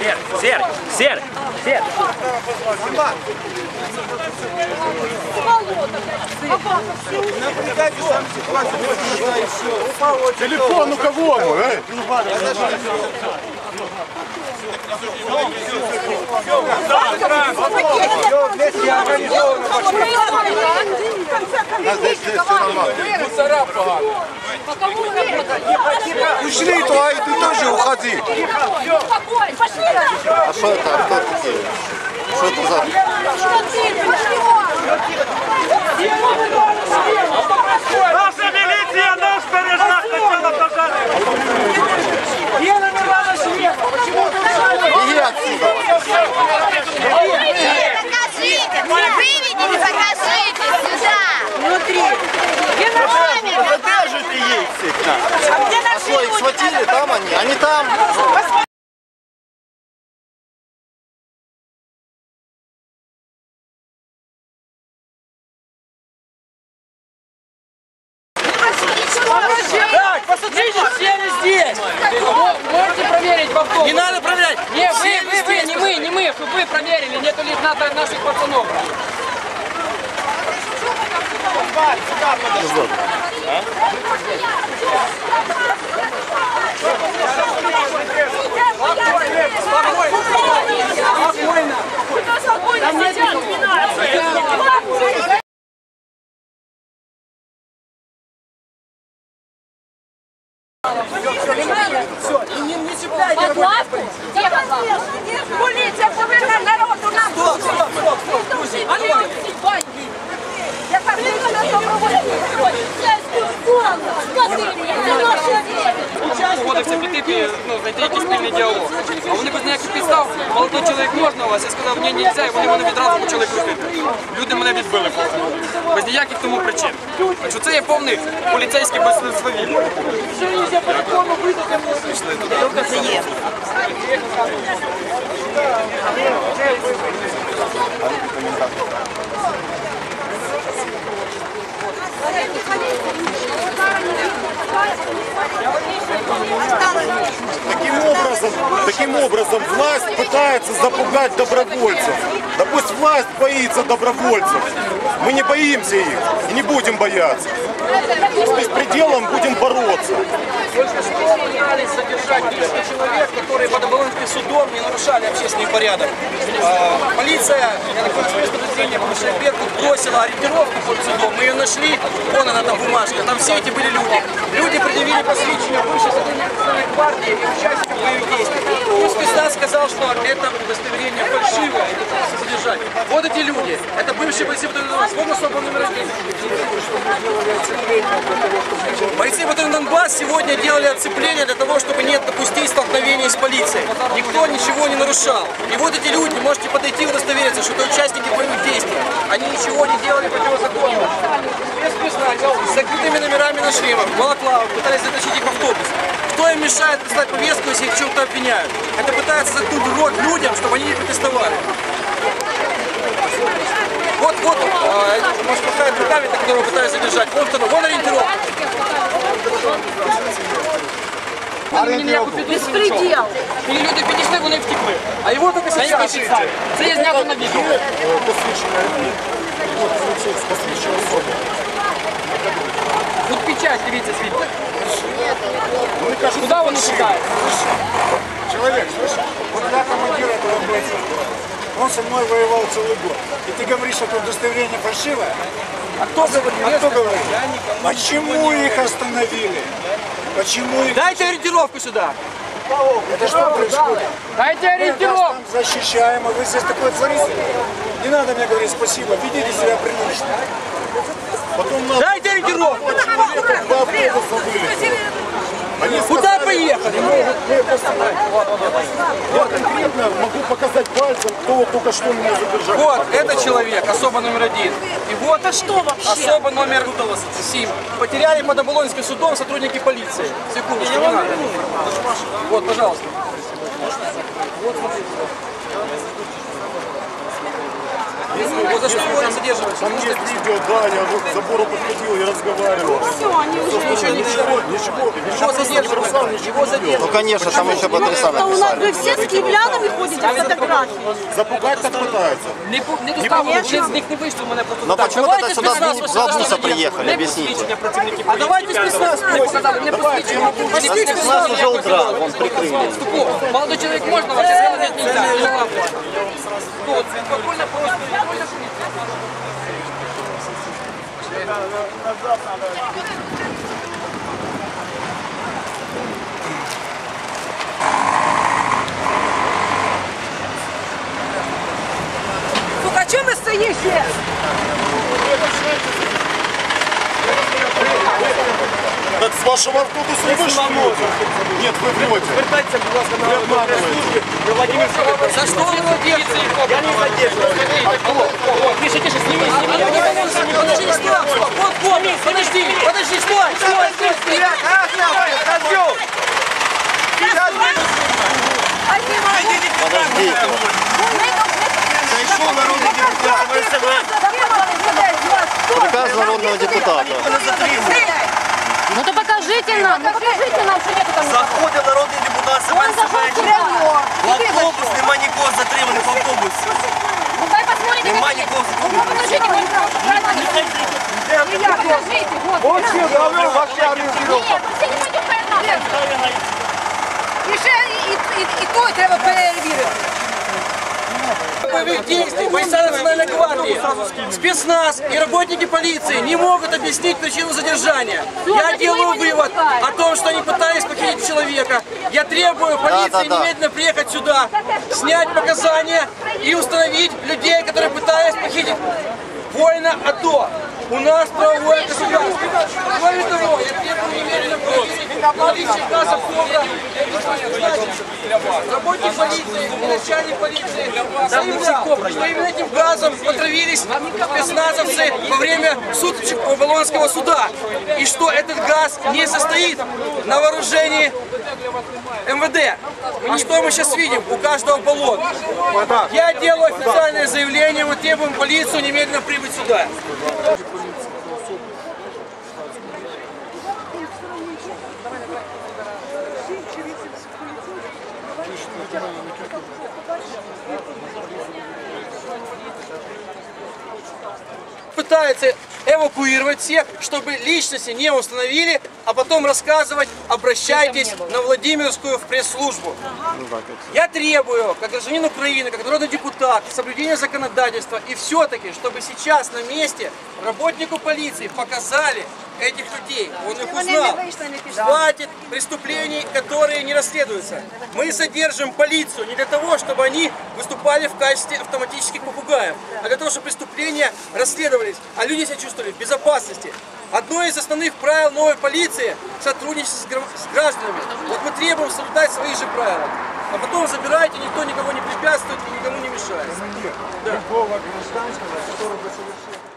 Серый, серый, серый, серый. Телефон у кого? он, э? Ушли, то а и ты тоже уходи. Пошли! А что это? Кто такие? Что это за... Наша они? Там. Так, посмотрите, все они здесь. Можете проверить в автобус. Не надо проверять. Не, вы, вы, вы, не мы, не мы, чтобы вы проверили, нету ли на наших пацанов. Под лавку? Где под лавку? Полиция, поверни народу нам! Стоп, стоп, стоп, стоп! Я так не знаю, что проводить. Це наше время! Погодився піти, ну, знайти якийсь спільний діалог. А вони без ніяких підстав, молодий чоловік можна у вас, я сказав, ні, нельзя, і вони мене відразу почали крутити. Люди мене відбили просто. Без ніяких тому причин. Так це є повний поліцейський безслідствові. Таким образом, таким образом власть пытается запугать добровольцев. Да пусть власть боится добровольцев. Мы не боимся их и не будем бояться. С беспределом будем бороться. Только что пытались задержать 300 человек, которые под оболонским судом не нарушали общественный порядок. А, Полиция, я так понимаю, спецподразделение, повышая Беркут, бросила ориентировку под судом. Мы ее нашли, вон она там бумажка. Там все эти были люди. Люди предъявили посвящение сотрудника Национальной гвардии и участника боевых действий. Спецназ сказал, что это удостоверение фальшивое, пытался задержать. Вот эти люди. Это бывшие бойцы батальона. Вот особо номер один. Бойцы батальона Донбасс сегодня делали отцепление для того, чтобы не допустить столкновения с полицией. Никто ничего не нарушал. И вот эти люди, можете подойти и удостовериться, что это участники боевых действий. Они ничего не делали противозаконно. Спецспецназ с закрытыми номерами на шлемах, балаклавах, пытались затащить их в автобус. Кто им мешает прислать повестку, если их в чем-то обвиняют? Это пытается заткнуть рот людям, чтобы они не протестовали. Вот, вот, а, это, может, махает руками, так, которого пытаются задержать. Вон второй, вон ориентировка. Мені ніяку підозру нічого. І люди підійшли, вони втекли. А его только На якій сейчас. підставі? Це є знято на відео. Тут печать, дивіться, світло. Куди вони шукають? Человек, слышишь? Вот я командир этого бойца. Он со мной воевал целый год. И ты говоришь, что это удостоверение фальшивое? А кто говорит? А кто говорит? Почему их остановили? Почему их... Дайте ориентировку сюда. Это что происходит? Дайте Мы вас защищаем, а вы здесь такое творите? Не надо мне говорить спасибо, ведите себя прилично. Потом нас Дайте ориентировку. два автобуса вылетело. Они Куда сказали, поехали? Я конкретно могу показать пальцем, кто только что меня задержал. Вот, это человек, особо номер один. И вот а что вообще? Особо номер семь. Потеряли под Оболонским судом сотрудники полиции. Секундочку, не надо. Вот, пожалуйста. Вот, смотрите. Вот за что его не задерживать? Там есть видео, да, я вот к забору подходил и разговаривал. Ничего, ничего, ничего, Его задерживать, его задерживать. Ну, конечно, там еще бы адреса У нас написали. вы все с киевлянами ходите в фотографии. Запугать так пытаются. Не, по- не доставили, вони з них не вийшли, мене просто Но так. почему Давайте тогда сюда спецназ два ось буса сюди задержали. приехали? Не Объясните. посвідчення працівників А давайте спецназ Не показали, не посвідчення. Пошли Спецназ уже удрал, вон прикрыли. О, Молодой человек можно, вас сейчас выгнать нельзя. не лампочка. Вот, спокойно просто, لا لا لا لا Вашего автобуса вы шли? Нет, вы врете. Звертайтеся, будь ласка, на прес-службі. Ви Владимир Федорович. За что его задерживать? Я не задерживаю. Тише, тише, сними, сними. Подожди, стоп, стоп, вот, вот, подожди, подожди, стой, стой, стой, стой. Подождите. Приказ народного депутата. Ну то покажите нам, ну покажите нам, что нету там. Заходив народний депутат Он Семен зашел Семенченко. прямо. В автобус нема нікого затриманих в автобусі. Ну дай посмотрите. Нема покажите. нікого Ну покажите мне, Илья, покажите, вот. Нет, все не матюкают нас. І ще і, і, і той треба перевірити. боевых действий бойца Национальной гвардии, спецназ и работники полиции не могут объяснить причину задержания. Я делаю вывод о том, что они пытались похитить человека. Я требую полиции немедленно приехать сюда, снять показания и установить людей, которые пытались похитить воина АТО. У нас правовое государство. Кроме того, я требую немедленно проверить наличие газа Кобра. Работник полиции, начальник полиции заявлял, что именно этим газом отравились спецназовцы во время суточек Болонского суда. И что этот газ не состоит на вооружении МВД. А что мы сейчас видим? У каждого баллон. Я делаю официальное заявление, мы требуем полицию немедленно прибыть сюда. Пытается эвакуировать всех, чтобы личности не установили, а потом рассказывать, обращайтесь на Владимирскую в пресс-службу. Я требую, как гражданин Украины, как народный депутат, соблюдения законодательства и все-таки, чтобы сейчас на месте работнику полиции показали этих людей. Он их узнал. Хватит преступлений, которые не расследуются. Мы содержим полицию не для того, чтобы они выступали в качестве автоматических попугаев, а для того, чтобы преступления расследовались, а люди себя чувствовали в безопасности. Одно из основных правил новой полиции – сотрудничество с гра- с гражданами. Вот мы требуем соблюдать свои же правила. А потом забирайте, никто никого не препятствует и никому не мешает. Любого гражданского, который бы совершил